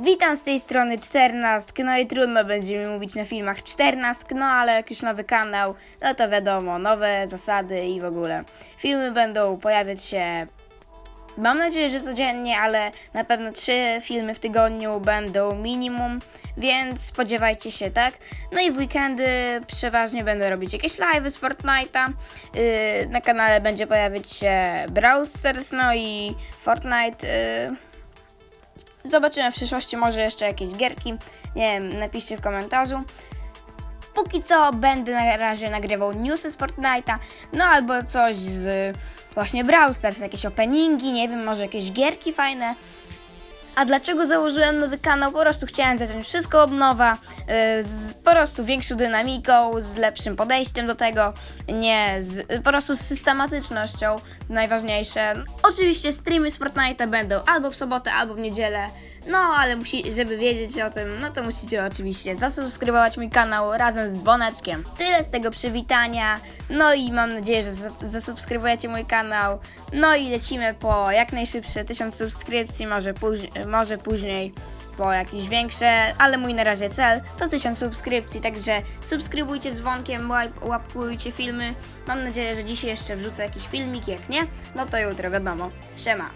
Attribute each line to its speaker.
Speaker 1: Witam z tej strony 14, no i trudno będzie mi mówić na filmach 14, no ale jak już nowy kanał, no to wiadomo, nowe zasady i w ogóle. Filmy będą pojawiać się, mam nadzieję, że codziennie, ale na pewno trzy filmy w tygodniu będą minimum, więc spodziewajcie się, tak? No i w weekendy przeważnie będę robić jakieś live'y z Fortnite'a, yy, na kanale będzie pojawiać się Brawl no i Fortnite... Yy, Zobaczymy w przyszłości może jeszcze jakieś gierki. Nie wiem, napiszcie w komentarzu. Póki co będę na razie nagrywał newsy z Fortnite'a, no albo coś z właśnie Brawl Stars, jakieś openingi, nie wiem, może jakieś gierki fajne. A dlaczego założyłem nowy kanał? Po prostu chciałem zacząć wszystko od nowa, yy, z po prostu większą dynamiką, z lepszym podejściem do tego, nie, z, po prostu z systematycznością, najważniejsze. Oczywiście streamy z Fortnite'a będą albo w sobotę, albo w niedzielę, no ale musi, żeby wiedzieć o tym, no to musicie oczywiście zasubskrybować mój kanał razem z dzwoneczkiem. Tyle z tego przywitania, no i mam nadzieję, że zas- zasubskrybujecie mój kanał, no i lecimy po jak najszybsze 1000 subskrypcji, może, póź- może później po jakieś większe, ale mój na razie cel to 1000 subskrypcji, także subskrybujcie dzwonkiem, łap- łapkujcie filmy. Mam nadzieję, że dzisiaj jeszcze wrzucę jakiś filmik, jak nie, no to jutro wiadomo. Siema.